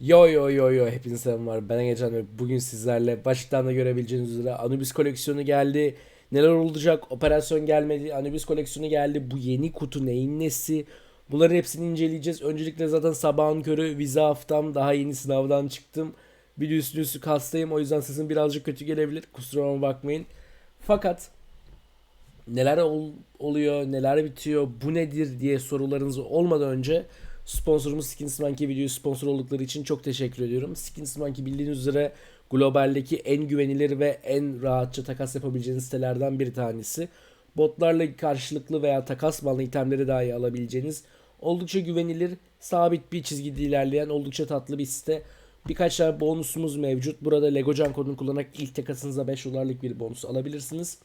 Yo yo yo yo hepinize selamlar ben Egecan ve bugün sizlerle başlıktan da görebileceğiniz üzere Anubis koleksiyonu geldi. Neler olacak? Operasyon gelmedi. Anubis koleksiyonu geldi. Bu yeni kutu neyin nesi? Bunların hepsini inceleyeceğiz. Öncelikle zaten sabahın körü vize haftam. Daha yeni sınavdan çıktım. Bir üstü üstü hastayım. O yüzden sesim birazcık kötü gelebilir. Kusuruma bakmayın. Fakat neler ol- oluyor, neler bitiyor, bu nedir diye sorularınız olmadan önce sponsorumuz Skins Monkey videoyu sponsor oldukları için çok teşekkür ediyorum. Skins Monkey bildiğiniz üzere globaldeki en güvenilir ve en rahatça takas yapabileceğiniz sitelerden bir tanesi. Botlarla karşılıklı veya takas banlı itemleri dahi alabileceğiniz oldukça güvenilir, sabit bir çizgide ilerleyen oldukça tatlı bir site. Birkaç tane bonusumuz mevcut. Burada Legocan kodunu kullanarak ilk takasınıza 5 dolarlık bir bonus alabilirsiniz.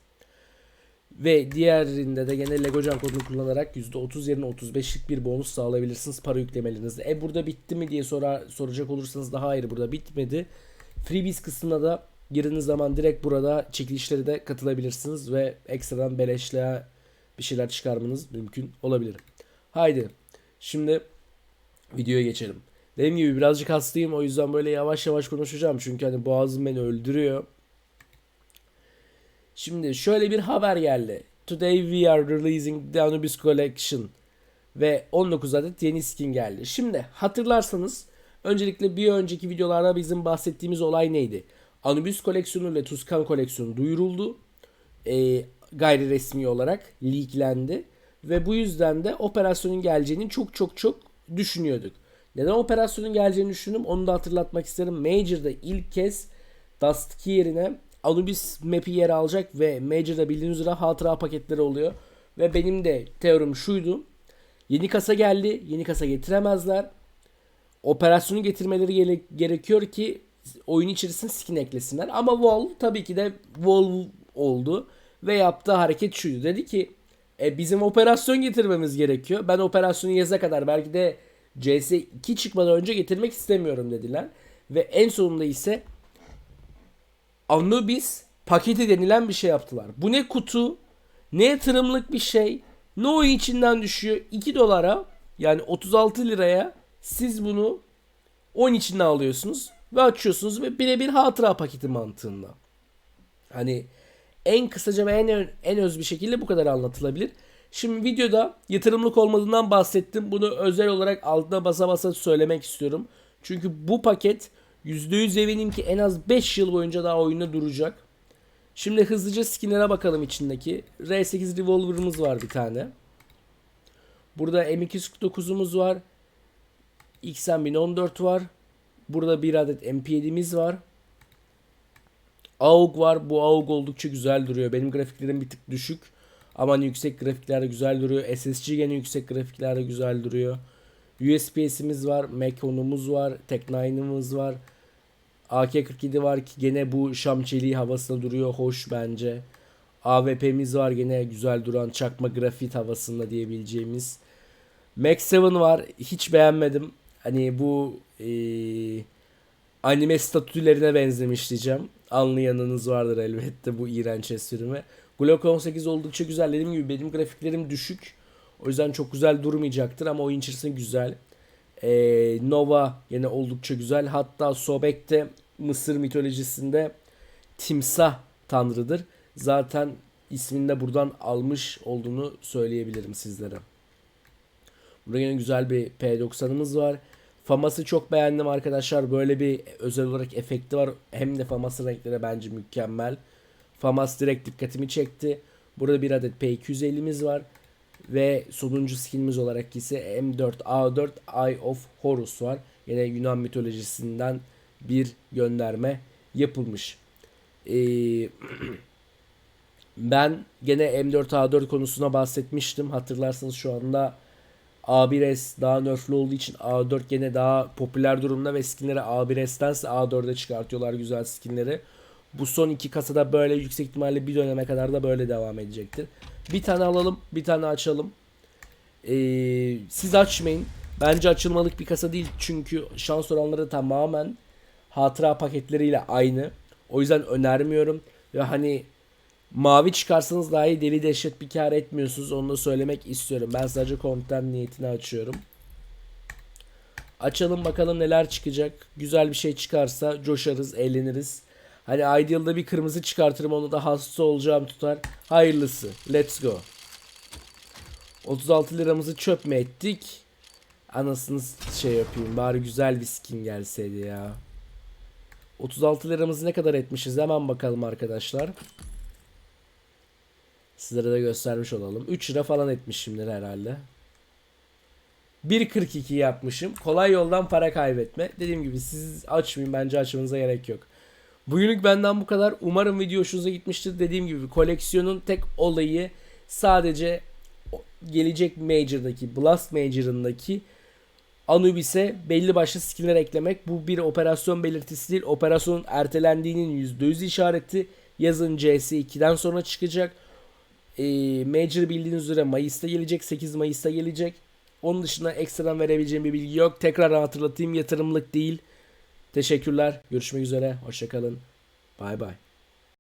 Ve diğerinde de gene Legocan kodunu kullanarak %30 yerine 35'lik bir bonus sağlayabilirsiniz para yüklemelerinizde. E burada bitti mi diye sorar, soracak olursanız da hayır burada bitmedi. Freebies kısmına da girdiğiniz zaman direkt burada çekilişlere de katılabilirsiniz ve ekstradan beleşle bir şeyler çıkarmanız mümkün olabilir. Haydi şimdi videoya geçelim. Dediğim gibi birazcık hastayım o yüzden böyle yavaş yavaş konuşacağım çünkü hani boğazım beni öldürüyor. Şimdi şöyle bir haber geldi. Today we are releasing the Anubis Collection ve 19 adet yeni skin geldi. Şimdi hatırlarsanız öncelikle bir önceki videolarda bizim bahsettiğimiz olay neydi? Anubis koleksiyonu ile Tuscan koleksiyonu duyuruldu. Ee, gayri resmi olarak leaklendi ve bu yüzden de operasyonun geleceğini çok çok çok düşünüyorduk. Neden operasyonun geleceğini düşündüm onu da hatırlatmak isterim. Major'da ilk kez Dust 2 yerine Anubis map'i yer alacak ve Major'da bildiğiniz üzere hatıra paketleri oluyor. Ve benim de teorim şuydu. Yeni kasa geldi. Yeni kasa getiremezler. Operasyonu getirmeleri gere- gerekiyor ki oyun içerisine skin eklesinler. Ama Valve tabii ki de Valve oldu. Ve yaptığı hareket şuydu. Dedi ki e, bizim operasyon getirmemiz gerekiyor. Ben operasyonu yaza kadar belki de CS2 çıkmadan önce getirmek istemiyorum dediler. Ve en sonunda ise Anubis paketi denilen bir şey yaptılar. Bu ne kutu, ne yatırımlık bir şey, ne oyun içinden düşüyor. 2 dolara yani 36 liraya siz bunu oyun içinden alıyorsunuz ve açıyorsunuz ve birebir hatıra paketi mantığında. Hani en kısaca ve en, en öz bir şekilde bu kadar anlatılabilir. Şimdi videoda yatırımlık olmadığından bahsettim. Bunu özel olarak altına basa basa söylemek istiyorum. Çünkü bu paket %100 eminim ki en az 5 yıl boyunca daha oyunda duracak. Şimdi hızlıca skinlere bakalım içindeki. R8 Revolver'ımız var bir tane. Burada M249'umuz var. XM1014 var. Burada bir adet MP7'miz var. AUG var. Bu AUG oldukça güzel duruyor. Benim grafiklerim bir tık düşük. Ama hani yüksek grafiklerde güzel duruyor. SSG gene yüksek grafiklerde güzel duruyor. USPS'imiz var. Mekonumuz var. Tech9'ımız var. AK-47 var ki gene bu Şam çeliği havasında duruyor. Hoş bence. AWP'miz var gene güzel duran çakma grafit havasında diyebileceğimiz. Max 7 var. Hiç beğenmedim. Hani bu eee, anime statülerine benzemiş diyeceğim. Anlayanınız vardır elbette bu iğrenç esprime. Glock 18 oldukça güzel. Dediğim gibi benim grafiklerim düşük. O yüzden çok güzel durmayacaktır ama oyun içerisinde güzel. Ee, Nova yine oldukça güzel. Hatta Sobek de Mısır mitolojisinde timsah tanrıdır. Zaten ismini de buradan almış olduğunu söyleyebilirim sizlere. Burada yine güzel bir P90'ımız var. Famas'ı çok beğendim arkadaşlar. Böyle bir özel olarak efekti var. Hem de Famas'ın renkleri bence mükemmel. Famas direkt dikkatimi çekti. Burada bir adet P250'miz var. Ve sonuncu skinimiz olarak ise M4A4 Eye of Horus var. Yine Yunan mitolojisinden bir gönderme yapılmış. Ee, ben gene M4A4 konusuna bahsetmiştim. Hatırlarsanız şu anda A1S daha nerflü olduğu için A4 gene daha popüler durumda ve skinleri A1S'tense A4'e çıkartıyorlar güzel skinleri. Bu son iki kasada böyle yüksek ihtimalle bir döneme kadar da böyle devam edecektir. Bir tane alalım, bir tane açalım. Ee, siz açmayın. Bence açılmalık bir kasa değil çünkü şans oranları tamamen hatıra paketleriyle aynı. O yüzden önermiyorum. Ve hani mavi çıkarsanız dahi deli dehşet bir kar etmiyorsunuz. Onu da söylemek istiyorum. Ben sadece content niyetine açıyorum. Açalım bakalım neler çıkacak. Güzel bir şey çıkarsa coşarız, eğleniriz. Hani Ideal'da bir kırmızı çıkartırım onu da hasta olacağım tutar. Hayırlısı. Let's go. 36 liramızı çöp mü ettik? Anasını şey yapayım. Bari güzel bir skin gelseydi ya. 36 liramızı ne kadar etmişiz? Hemen bakalım arkadaşlar. Sizlere de göstermiş olalım. 3 lira falan etmişimdir herhalde. 1.42 yapmışım. Kolay yoldan para kaybetme. Dediğim gibi siz açmayın. Bence açmanıza gerek yok. Bugünlük benden bu kadar. Umarım video hoşunuza gitmiştir. Dediğim gibi koleksiyonun tek olayı sadece gelecek Major'daki, Blast Major'ındaki Anubis'e belli başlı skill'ler eklemek. Bu bir operasyon belirtisi değil. Operasyonun ertelendiğinin %100 işareti. Yazın CS2'den sonra çıkacak. Ee, Major bildiğiniz üzere Mayıs'ta gelecek. 8 Mayıs'ta gelecek. Onun dışında ekstradan verebileceğim bir bilgi yok. Tekrar hatırlatayım yatırımlık değil. Teşekkürler. Görüşmek üzere. Hoşçakalın. Bay bay.